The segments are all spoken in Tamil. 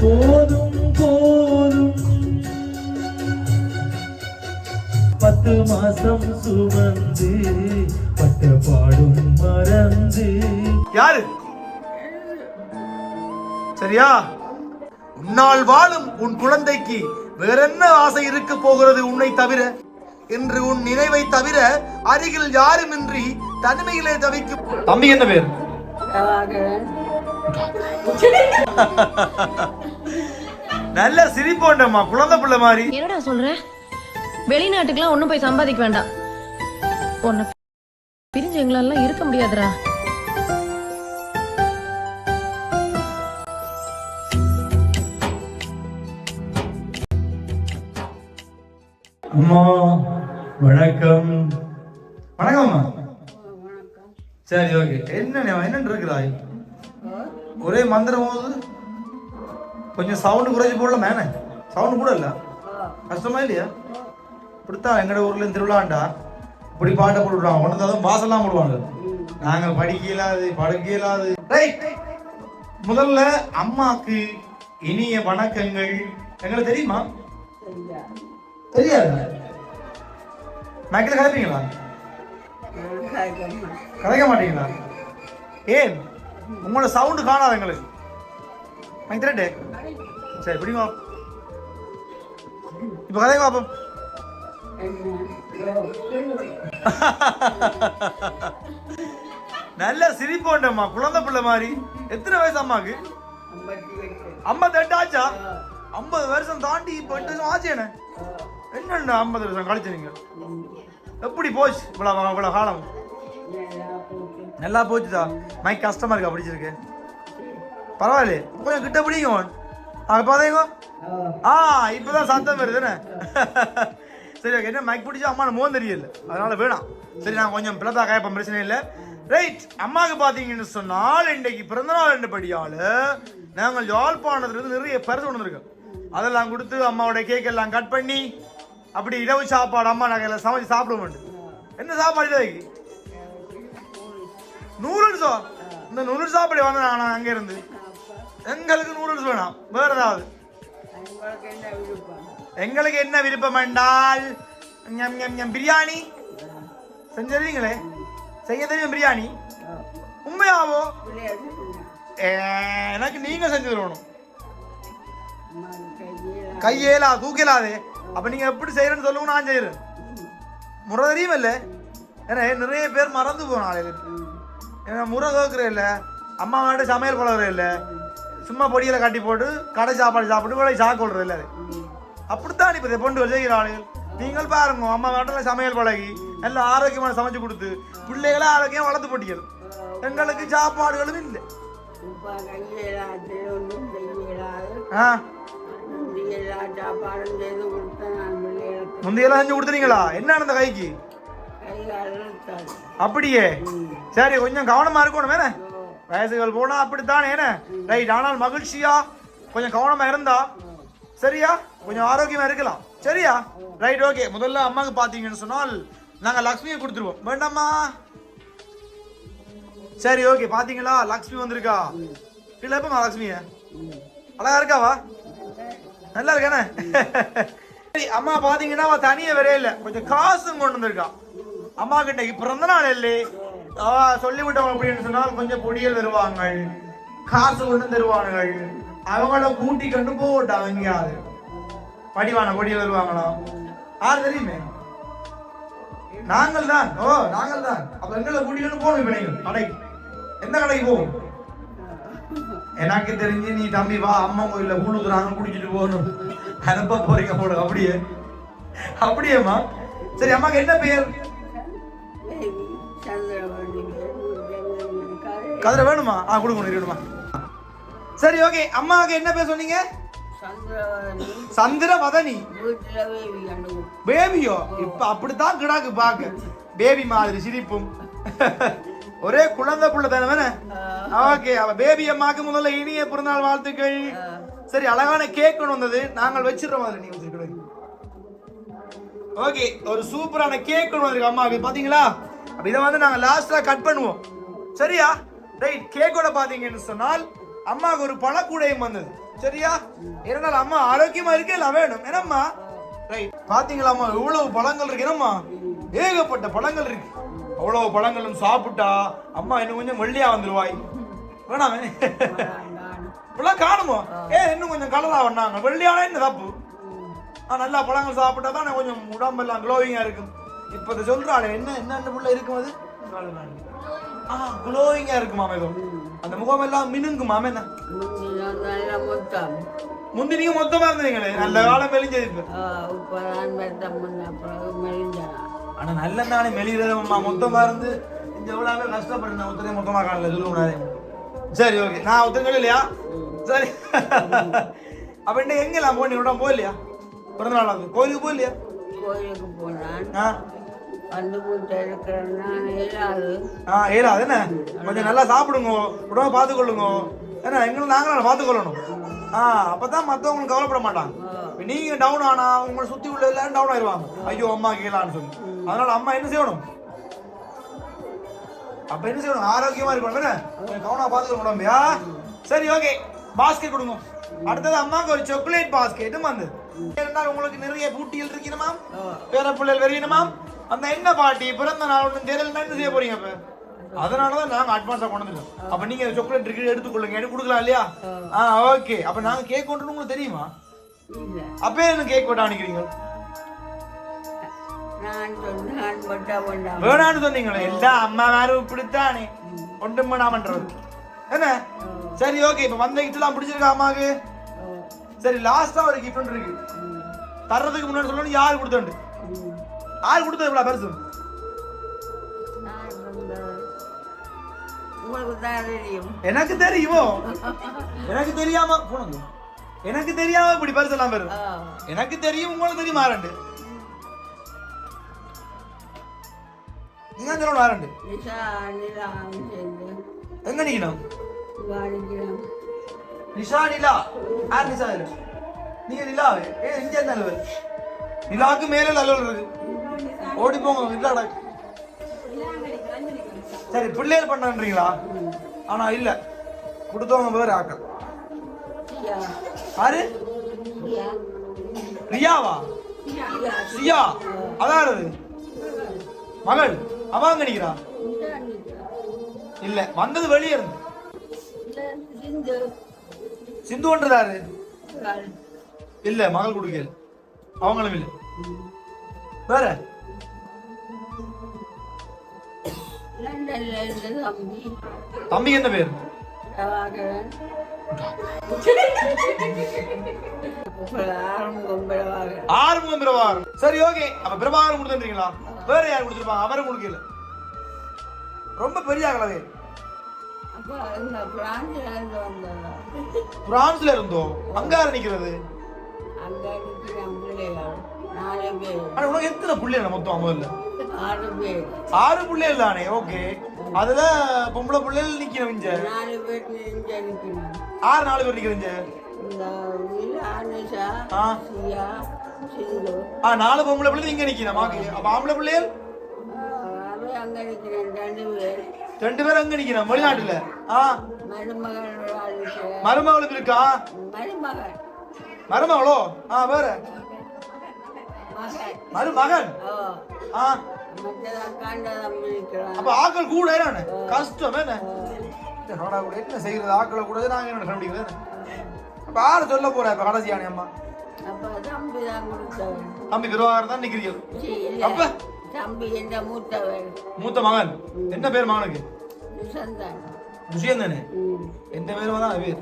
போதும் போதும். பத்து மாசம் சுமந்து பட்ட பாடும் மறந்து. யாரு? சரியா? உன்னால் வாழும் உன் குழந்தைக்கு வேற என்ன ஆசை இருக்க போகிறது உன்னை தவிர? என்று உன் நினைவை தவிர அருகில் யாருமின்றி தனிமையிலே தவிக்கும் தம்பி என்ன பேர்? நல்ல சிரிப்போண்டம்மா குழந்தை பிள்ளை மாதிரி. என்னடா சொல்ற? வெளிநாட்டுக்குலாம் ஒண்ணும் போய் சம்பாதிக்க வேண்டாம். உன்னை பிரிஞ்சு எங்களால இருக்க முடியாதுடா. அம்மா வணக்கம். வணக்கம் அம்மா. சரி ஓகே என்ன என்ன இருக்கிறாய்? ஒரே மந்திரம் போகுது. கொஞ்சம் சவுண்டு குறைச்சி போடல மேனே. சவுண்டு கூட இல்ல. கஷ்டமா இல்லையா? இப்படித்தான் எங்கட ஊர்ல திருவிழாண்டா. இப்படி பாட்டை போட்டுவிடுவாங்க. கொண்டு வந்தாலும் வாசல்லாம் போடுவாங்க. நாங்கள் படிக்க இயலாது படுக்க இயலாது ரைட் முதல்ல அம்மாக்கு இனிய வணக்கங்கள். எங்களுக்கு தெரியுமா? தெரியாது. மைக்கில் கதைப்பீங்களா கதைக்க மாட்டீங்களா? ஏன்? உங்களோட சவுண்டு காணாது எங்களுக்கு. மைக் சரி பிடிங்க இப்போ கதைங்க பாப்போம் நல்ல சிரிப்போண்டம்மா குழந்தை பிள்ளை மாதிரி. எத்தனை வயசு அம்மாக்கு? ஐம்பத்தெட்டு ஆச்சா? ஐம்பது வருஷம் தாண்டி இப்போ எட்டு வருஷம் ஆச்சு என்ன? என்னண்ணா ஐம்பது வருஷம் கழிச்சு நீங்கள் எப்படி போச்சு? இவ்வளோ இவ்வளோ காலம். நல்லா போச்சுதா மைக் கஷ்டமா இருக்கா பிடிச்சிருக்கு. பரவாயில்ல கொஞ்சம் கிட்ட பிடிங்க அங்க பாத்தீங்க ஆ. இப்பதான் சத்தம் வருதுன்னு சரி ஓகே என்ன மைக் பிடிச்சா அம்மா மோன் தெரியல. அதனால வேணாம். சரி நான் கொஞ்சம் பிளப்பா கேட்பேன் பிரச்சனை இல்லை. ரைட் அம்மாவுக்கு பார்த்தீங்கன்னு சொன்னால் இன்றைக்கு பிறந்தநாள் என்றபடியால நாங்கள் யாழ்ப்பாணத்துலேருந்து நிறைய பரிசு கொண்டு வந்திருக்கோம். அதெல்லாம் கொடுத்து அம்மாவோட கேக் எல்லாம் கட் பண்ணி அப்படி இரவு சாப்பாடு அம்மா நாங்கள் எல்லாம் சமைச்சு சாப்பிட மாட்டோம் என்ன சாப்பாடு இருக்கு நூடுல்ஸோ இந்த நூடுல்ஸ் சாப்பிட வந்தேன் நான் அங்கே இருந்து. எங்களுக்கு நூடுல்ஸ் வேணாம். வேற ஏதாவது? எங்களுக்கு என்ன விருப்பம்? என்றால் பிரியாணி. செஞ்சிருவீங்களே செய்ய தெரியும் பிரியாணி? உண்மையாவோ? எனக்கு நீங்க செஞ்சு தரணும் கையேலா தூக்கலாதே. அப்ப நீங்க எப்படி செய்யறேன்னு சொல்லுங்க நான் செய்யறேன் முறை தெரியும் இல்ல ஏன்னா நிறைய பேர் மறந்து போன ஆளுங்க ஏன்னா முறை கேட்குறே இல்ல அம்மா வீட்டு சமையல் பழகுறே இல்ல. சும்மா பொடியில கட்டி போட்டு கடை சாப்பாடு சாப்பிட்டு கூட சாக்கு விடுறது இல்ல அப்படித்தான் இப்போ பொண்டு செய்கிற ஆளுகள். நீங்கள் பாருங்க அம்மா வீட்டில் சமையல் பழகி நல்ல ஆரோக்கியமான சமைச்சு கொடுத்து பிள்ளைகளை ஆரோக்கியம் வளர்த்து போட்டீங்க எங்களுக்கு சாப்பாடுகளும் இல்லை. முந்தையெல்லாம் செஞ்சு கொடுத்துறீங்களா? என்ன அந்த கைக்கு? அப்படியே? சரி கொஞ்சம் கவனமா இருக்கணும் வேணே வயசுகள் போனா அப்படித்தானே என்ன? ரைட் ஆனால் மகிழ்ச்சியா? கொஞ்சம் கவனமா இருந்தா? சரியா? கொஞ்சம் ஆரோக்கியமா இருக்கலாம். சரியா? ரைட் ஓகே முதல்ல அம்மாவுக்கு பாத்தீங்கன்னு சொன்னால் நாங்க லக்ஷ்மியை கொடுத்துருவோம். வேண்டாமா சரி ஓகே பாத்தீங்களா லக்ஷ்மி வந்திருக்கா? இல்ல எப்பமா லக்ஷ்மிய? அழகா இருக்காவா நல்லா இருக்கானே சரி அம்மா பாத்தீங்கன்னா தனியே தனியா வரே கொஞ்சம் காசும் கொண்டு வந்திருக்கா. அம்மா கிட்ட பிறந்த நாள் இல்லை. அவ அப்படின்னு சொன்னால் கொஞ்சம் பொடியல் வருவாங்க காசு கொண்டு தருவானுங்கள் அவங்கள கூட்டி கண்டு போட்டாங்க இங்கேயாவது படிவான பொடியல் வருவாங்களா யார் தெரியுமே? நாங்கள் தான். ஓ நாங்கள் தான். அப்ப எங்களை கூட்டிட்டு போகணும் இப்ப நீங்கள் கடைக்கு. எந்த கடைக்கு போகும் எனக்கு தெரிஞ்சு நீ தம்பி வா அம்மா கோயில கூடுக்குறாங்க குடிச்சிட்டு போகணும். அனுப்ப போறீங்க போடு அப்படியே. அப்படியேம்மா. சரி அம்மாக்கு என்ன பேர் கதிரை வேணுமா? ஆ கொடுக்கணும் இருக்கணுமா? சரி ஓகே அம்மாவுக்கு என்ன பேர் சொன்னீங்க? சந்திரவணி சந்திரவதனி பேபியோ இப்ப அப்படித்தான் கிடாக்கு பாக்க. பேபி மாதிரி சிரிப்பும். ஒரே குழந்தை புள்ள தானே ஓகே அவ பேபி அம்மாக்கு முதல்ல இனிய பிறந்தநாள் வாழ்த்துக்கள். சரி அழகான கேக் வந்தது. நாங்கள் வச்சிடுற மாதிரி நீ வச்சிருக்கணும் ஓகே ஒரு சூப்பரான கேக் கொண்டு வந்திருக்கு அம்மாவுக்கு. பாத்தீங்களா? அப்ப இதை வந்து நாங்க லாஸ்டா கட் பண்ணுவோம். சரியா? ரைட் கேக்கோட பாத்தீங்கன்னு சொன்னால் அம்மாவுக்கு ஒரு பழக்கூடையும் வந்தது. சரியா? இருந்தாலும் அம்மா ஆரோக்கியமா இருக்கே எல்லாம் வேணும். என்னம்மா? ரைட் பாத்தீங்களாம்மா இவ்வளவு பழங்கள் இருக்கு என்னம்மா? ஏகப்பட்ட பழங்கள் இருக்கு. அவ்வளவு பழங்களும் சாப்பிட்டா அம்மா இன்னும் கொஞ்சம் வெள்ளியா வந்துருவாய். வேணாமே. இப்பெல்லாம் காணுமோ? ஏ இன்னும் கொஞ்சம் கலரா வண்ணாங்க வெள்ளியானா என்ன தப்பு? ஆனால் நல்லா பழங்கள் சாப்பிட்டா தான் கொஞ்சம் உடம்பெல்லாம் க்ளோவிங்கா இருக்கும். இப்போ இதை சொல்றாளே என்ன என்ன பிள்ளை இருக்கும் அது? ஆ க்ளோவிங்கா இருக்குமாம் ஏதோ அந்த முகம் எல்லாம் என்ன? மொத்தம். முந்தி நீங்க மொத்தமா இருந்தீங்களே நல்ல காலம் மெலிஞ்சது ஆனா நல்ல நானே மெலிகிறதம்மா மொத்தமா இருந்து இந்த எவ்வளவு கஷ்டப்படுறேன் ஒருத்தரே மொத்தமா காணல சொல்லுவாரு சரி ஓகே. நான் ஒருத்தங்க இல்லையா சரி. அப்ப எங்கெல்லாம் போனீங்க? விட போகலையா? பிறந்த நாள் கோயிலுக்கு போகலையா? கோயிலுக்கு ஏலா என்ன? கொஞ்சம் நல்லா சாப்பிடுங்க. உடம்ப பார்த்துக்கொள்ளுங்க. ஏன்னா எங்களும் நாங்களும் பார்த்துக்கொள்ளணும். ஆ அப்பதான் மற்றவங்களுக்கு கவலைப்பட மாட்டாங்க. நீங்க டவுன் ஆனா உங்களை சுத்தி உள்ள எல்லாரும் டவுன் ஆயிருவாங்க. ஐயோ அம்மா கேளான்னு சொல்லி. அதனால அம்மா என்ன செய்யணும்? அப்ப என்ன செய்யணும்? ஆரோக்கியமா இருக்கணும் என்ன? கவனமா பார்த்துக்கணும் உடம்பையா? சரி ஓகே பாஸ்கெட் கொடுங்க. அடுத்தது அம்மாவுக்கு ஒரு சாக்லேட் பாஸ்கெட்டும் வந்து இருந்தால் உங்களுக்கு நிறைய பூட்டிகள் இருக்கணுமா பேர பிள்ளைகள் வெறியணுமா அந்த என்ன பாட்டி பிறந்த நாள் ஒன்று தெரியல என்ன செய்ய போறீங்க அப்ப? அதனாலதான் நாங்க அட்வான்ஸா கொண்டு வந்துட்டோம். அப்ப நீங்க சாக்லேட் இருக்கு எடுத்துக்கொள்ளுங்க எடுத்து கொடுக்கலாம் இல்லையா? ஆ ஓகே அப்ப நாங்க கேக் கொண்டு உங்களுக்கு தெரியுமா? அப்பே என்ன கேக் அனுக்கிறீங்க பட்ட வேண்டாம். வேணான்னு சொன்னீங்களே. எல்லா அம்மா வேறும் இப்படித்தானே ஒன்றும் வேணாமன்றது என்ன? சரி ஓகே இப்ப வந்த கிஃப்ட் எல்லாம் பிடிச்சிருக்கா அம்மாக்கு சரி லாஸ்டா ஒரு கிஃப்ட் இருக்கு. தர்றதுக்கு முன்னாடி சொல்லணும் யார் கொடுத்தோண்டு யார் கொடுத்தது இவ்வளவு பெருசு? தெரியும் எனக்கு தெரியுமோ? எனக்கு தெரியாம போனது எனக்கு தெரியாம இப்படி பரிசு எல்லாம் பெறும் ஆ. எனக்கு தெரியும் உங்களுக்கு தெரியுமா ரெண்டு நீங்க நிலாம் சேர்ந்து எங்க நீக்கணும் நிஷா நிலா. யார் நிஷா? நீங்க நிலாவே. ஏ இங்க அலுவல் நிலாவுக்கு மேல அலுவல் இருக்கு. ஓடி போங்க இல்லடா சரி பிள்ளைகள் பண்ணான்றீங்களா? ஆனா இல்ல. கொடுத்தவங்க பேர் ஆக்கள் யாரு? ரியாவா? சியா. அதான் மகள் அவங்க நிக்கிறா இல்ல வந்தது வெளியே இருந்து. சிந்து ஒன்றுதாரு? இல்ல மகள் கொடுக்கல. அவங்களும் இல்லை. வேற? தம்பி. என்ன பேர்? ஆறுமுகம் பிரபாகரன். சரி ஓகே அப்ப பிரபாகரன் கொடுத்துருக்கீங்களா வேற யார் கொடுத்துருப்பாங்க அவரும் கொடுக்கல ரொம்ப பெரிய இந்த பிரான்ஸ்ல இருந்தோம் அங்க நிக்கிறது? அங்க பிள்ளைகள். நாலு பேர் ஆனா உனக்கு எத்தனை பிள்ளைங்க மொத்தம் முதல்ல ஆறு பேர் ஆறு பிள்ளைகள் தானே? ஓகே. அதுல பொம்பளை பிள்ளைகள் நிக்கணும் இங்க. நாலு பேர் ஆறு நாலு பேர் சிந்து. ஆ நாலு பொம்பளை பிள்ளை இங்க நிக்கணும் ஓகே அப்ப ஆம்பளை பிள்ளைகள்? அங்க ரெண்டு பேர். ரெண்டு பேரும் அங்க நிக்கணும் வெளிநாட்டுல. மருமகளுக்கு இருக்கா? மருமகள்? ஆ வேற. மருமகன்? அப்ப ஆக்கள் கூட என்ன கஷ்டம் என்ன? கூட என்ன செய்யறது? ஆக்களை கூட நாங்க என்ன கண்டுபிடிக்கிறது அப்ப சொல்ல போற இப்ப கடைசியானே அம்மா? தம்பி திருவாரூர் தான் அப்ப? தம்பி என்ற மூத்தவன்? மூத்த மகன். என்ன பேர் மகனுக்கு? தானே ம். எந்த பேரும் தான் பேர்.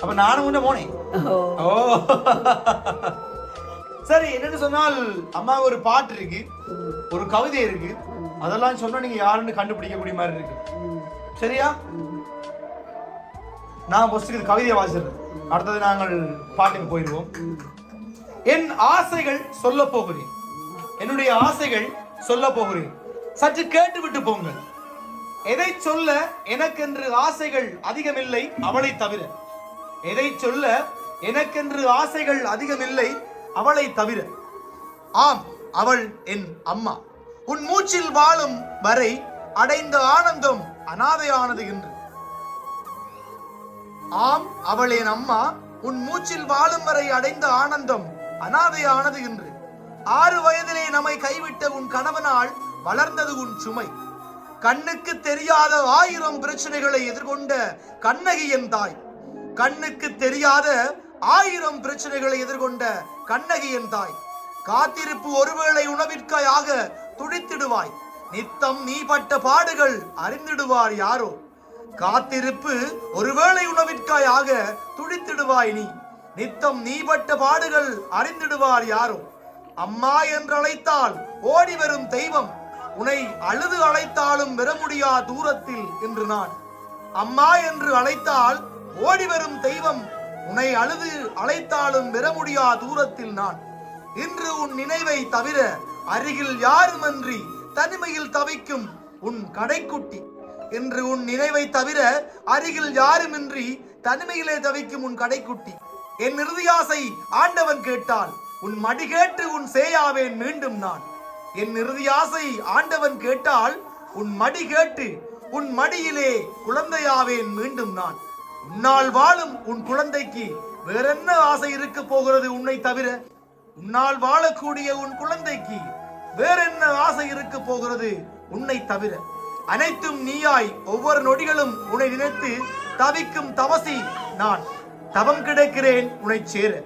அப்ப நானும் உன்ன போனேன். ஓ. சரி என்னன்னு சொன்னால் அம்மா ஒரு பாட்டு இருக்கு. ஒரு கவிதை இருக்கு. அதெல்லாம் சொன்னா நீங்க யாருன்னு கண்டுபிடிக்கக்கூடிய மாதிரி இருக்கு. சரியா? நான் ஃபர்ஸ்ட் கவிதையை வாசிடுறேன் அடுத்தது நாங்கள் பாட்டுக்கு போயிடுவோம். என் ஆசைகள் சொல்ல போகிறேன். என்னுடைய ஆசைகள் சொல்ல போகிறேன். சற்று கேட்டுவிட்டு போங்கள். எதை சொல்ல எனக்கென்று ஆசைகள் அதிகமில்லை அவளை தவிர. எதை சொல்ல எனக்கென்று ஆசைகள் அதிகமில்லை அவளை தவிர. ஆம் அவள் என் அம்மா. உன் மூச்சில் வாழும் வரை அடைந்த ஆனந்தம் அனாதையானது என்று. ஆம் அவள் என் அம்மா. உன் மூச்சில் வாழும் வரை அடைந்த ஆனந்தம் அனாதையானது என்று. ஆறு வயதிலே நம்மை கைவிட்ட உன் கணவனால் வளர்ந்தது உன் சுமை. கண்ணுக்கு தெரியாத ஆயிரம் பிரச்சனைகளை எதிர்கொண்ட கண்ணகி என் தாய். கண்ணுக்கு தெரியாத ஆயிரம் பிரச்சனைகளை எதிர்கொண்ட கண்ணகியின் தாய். காத்திருப்பு ஒருவேளை உணவிற்காயாக துடித்திடுவாய். நித்தம் நீ பட்ட பாடுகள் அறிந்திடுவார் யாரோ. காத்திருப்பு ஒருவேளை உணவிற்காயாக துடித்திடுவாய் நீ. நித்தம் நீ பட்ட பாடுகள் அறிந்திடுவார் யாரோ. அம்மா என்று அழைத்தால் ஓடி வரும் தெய்வம். உன்னை அழுது அழைத்தாலும் பெற முடியா தூரத்தில் என்று நான். அம்மா என்று அழைத்தால் ஓடி வரும் தெய்வம் உன்னை அழுது அழைத்தாலும் பெற முடியா தூரத்தில் நான். இன்று உன் நினைவை தவிர அருகில் யாருமன்றி தனிமையில் தவிக்கும் உன் கடைக்குட்டி. இன்று உன் நினைவை தவிர அருகில் யாருமின்றி தனிமையிலே தவிக்கும் உன் கடைக்குட்டி. என் இறுதியாசை ஆண்டவன் கேட்டால் உன் மடி கேட்டு உன் சேயாவேன் மீண்டும் நான். என் இறுதியாசை ஆண்டவன் கேட்டால் உன் மடி கேட்டு உன் மடியிலே குழந்தையாவேன் மீண்டும் நான். உன்னால் வாழும் உன் குழந்தைக்கு வேறென்ன ஆசை இருக்க போகிறது உன்னை தவிர உன்னால் வாழக்கூடிய உன் குழந்தைக்கு வேறென்ன ஆசை இருக்க போகிறது உன்னை தவிர? அனைத்தும் நீயாய் ஒவ்வொரு நொடிகளும் உன்னை நினைத்து தவிக்கும் தவசி நான். தவம் கிடைக்கிறேன் உன்னை சேர.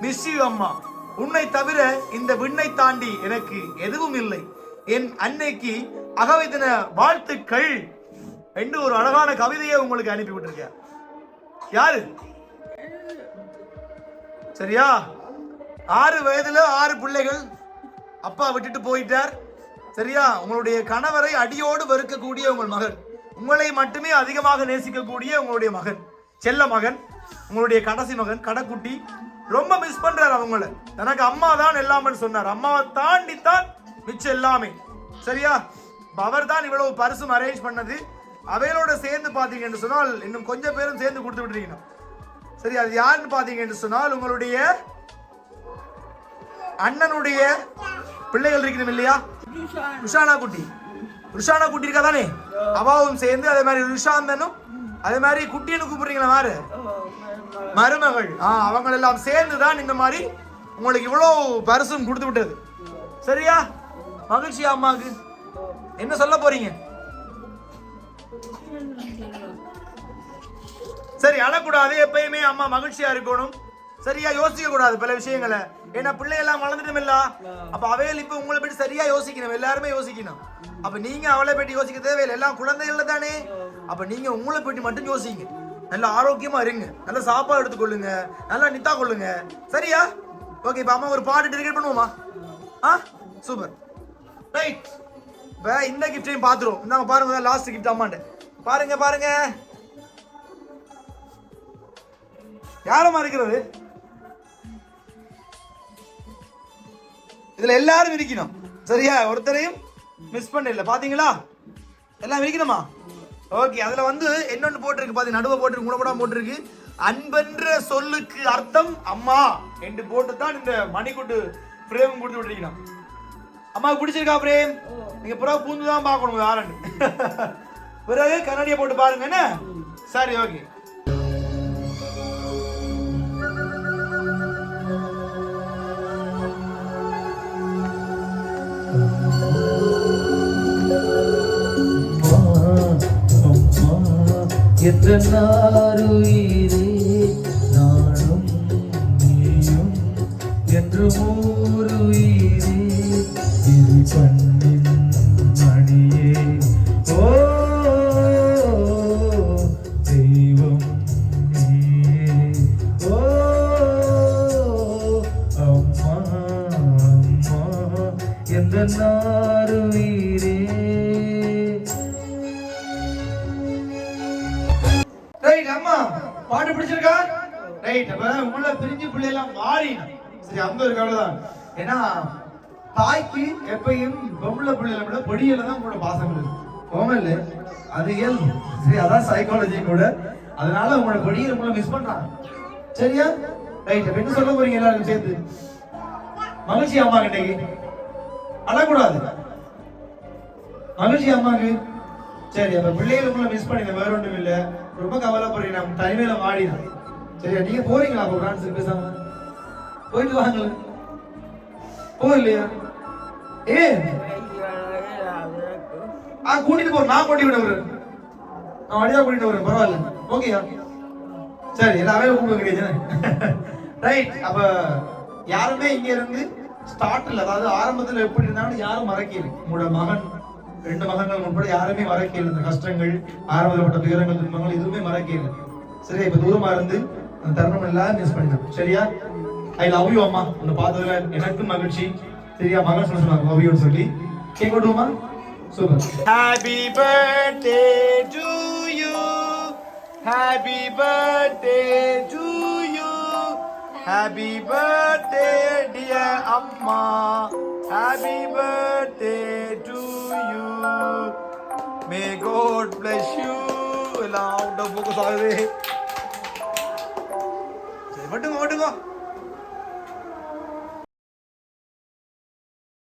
மிஸ் யூ அம்மா. உன்னை தவிர இந்த விண்ணை தாண்டி எனக்கு எதுவும் இல்லை. என் அன்னைக்கு அகவைதின வாழ்த்துக்கள் என்று ஒரு அழகான கவிதையை உங்களுக்கு அனுப்பிவிட்டிருக்கேன் யாரு? சரியா? ஆறு வயதுல ஆறு பிள்ளைகள் அப்பா விட்டுட்டு போயிட்டார். சரியா? உங்களுடைய கணவரை அடியோடு வெறுக்கக்கூடிய உங்கள் மகன். உங்களை மட்டுமே அதிகமாக நேசிக்கக்கூடிய உங்களுடைய மகன். செல்ல மகன் உங்களுடைய கடைசி மகன் கடைக்குட்டி. ரொம்ப மிஸ் பண்றாரு அவங்கள. எனக்கு அம்மா தான் எல்லாமே சொன்னார். அம்மாவை தாண்டி தான் மிச்சம் எல்லாமே. சரியா? அவர் தான் இவ்வளவு பரிசும் அரேஞ்ச் பண்ணது. அவையோட சேர்ந்து பார்த்தீங்கன்னு சொன்னால் இன்னும் கொஞ்சம் பேரும் சேர்ந்து கொடுத்து விட்டுருக்கீங்க. சரி அது யாருன்னு பாத்தீங்கன்னு சொன்னால் உங்களுடைய அண்ணனுடைய பிள்ளைகள் இருக்கணும் இல்லையா? ருஷானா குட்டி. ருஷானா குட்டி இருக்கா தானே? அவாவும் சேர்ந்து அதே மாதிரி ருஷாந்தனும் அதே மாதிரி குட்டின்னு கூப்பிடுறீங்களா மாறு? மருமகள். ஆ அவங்க எல்லாம் சேர்ந்து தான் இந்த மாதிரி உங்களுக்கு இவ்வளோ பரிசும் கொடுத்து விட்டது. சரியா? மகிழ்ச்சி அம்மாவுக்கு? என்ன சொல்ல போறீங்க? சரி அழக்கூடாது எப்பயுமே அம்மா மகிழ்ச்சியா இருக்கணும். சரியா யோசிக்க கூடாது பல விஷயங்களை. ஏன்னா பிள்ளை எல்லாம் வளர்ந்துட்டும் இல்ல அப்ப அவையில் இப்ப உங்களை பற்றி சரியா யோசிக்கணும். எல்லாருமே யோசிக்கணும். அப்ப நீங்க அவளை பற்றி யோசிக்க தேவையில்லை. எல்லாம் குழந்தைகள் தானே. அப்ப நீங்க உங்களை பற்றி மட்டும் யோசிங்க. நல்ல ஆரோக்கியமா இருங்க. நல்ல சாப்பாடு எடுத்துக்கொள்ளுங்க நல்லா நித்தா கொள்ளுங்க. சரியா? ஓகே இப்ப அம்மா ஒரு பாட்டு டெடிகேட் பண்ணுவோமா? ஆ? சூப்பர். ரைட் இப்போ இந்த கிஃப்டையும் பார்த்துருவோம் இந்தாங்க பாருங்க லாஸ்ட் கிஃப்ட் அம்மாண்ட பாருங்க பாருங்க. யாரம்மா இருக்கிறது இதில் எல்லாரும் இருக்கணும் சரியா? ஒருத்தரையும் மிஸ் பண்ணல பார்த்தீங்களா எல்லாம் இருக்கணுமா ஓகே அதில் வந்து என்னென்னு போட்டிருக்கு. பாத்தீங்க நடுவை போட்டிருக்கு குணப்படம் போட்டிருக்கு. அன்பென்ற சொல்லுக்கு அர்த்தம் அம்மா. என்று போட்டு தான் இந்த மணிக்குட்டு பிரேமம் கொடுத்து விட்டுருக்கணும். அம்மாவுக்கு பிடிச்சிருக்கா பிரேம்? நீங்க புறா பூந்து தான் பார்க்கணும் யாருன்னு பிறகு கண்ணாடியை போட்டு பாருங்க என்ன? சரி ஓகே. என்றாருயிரே நானும் நீயும் என்று தாய்க்கு எப்பயும் பொம்பளை பிள்ளைல விட பொடியில தான் உங்களோட பாசம் இருக்கு. கோமல்ல அது இயல்பு. சரி அதான் சைக்காலஜி கூட. அதனால உங்களோட பொடியை உங்களை மிஸ் பண்றாங்க. சரியா? ரைட் அப்ப என்ன சொல்ல போறீங்க எல்லாரும் சேர்ந்து? மகிழ்ச்சி அம்மா கிட்டக்கு அழக்கூடாது. மகிழ்ச்சி அம்மாக்கு. சரி அப்ப பிள்ளைகளுக்குள்ள மிஸ் பண்ணீங்க வேற ஒன்றும் இல்ல. ரொம்ப கவலைப்படுறீங்க. நான் தனிமையில வாடினேன் சரியா? நீங்க போறீங்களா அப்போ பிரான்ஸுக்கு பேசாம? போயிட்டு வாங்க போகலையா ஏ ஆ கூட்டிட்டு போறேன் நான் கூட்டி விட நான் வழியா கூட்டிட்டு வரேன் பரவாயில்ல. ஓகேயா சரி எல்லாமே கூப்பிடுங்க கிடையாது ரைட் அப்ப யாருமே இங்க இருந்து ஸ்டார்ட்ல அதாவது ஆரம்பத்துல எப்படி இருந்தாலும் யாரும் மறக்கல. உங்களோட மகன் ரெண்டு மகன்கள் உட்பட யாருமே மறக்கல. இந்த கஷ்டங்கள் ஆரம்பப்பட்ட துயரங்கள் துன்பங்கள் எதுவுமே மறக்கல. சரியா? இப்ப தூரமா இருந்து அந்த தருணம் எல்லாம் மிஸ் பண்ணிட்டோம். சரியா? ஐ லவ் யூ அம்மா உன்னை பார்த்ததுல எனக்கும் மகிழ்ச்சி சரியா மகன் சொல்ல சொன்னாங்க லவ் யூன்னு சொல்லி cake கொண்டுமா super happy birthday to you happy birthday to you happy birthday dear amma happy birthday to you may God bless you எல்லாம் அவுட் ஆஃப் ஃபோக்கஸ் ஆகுது சரி மட்டுங்க மட்டுங்க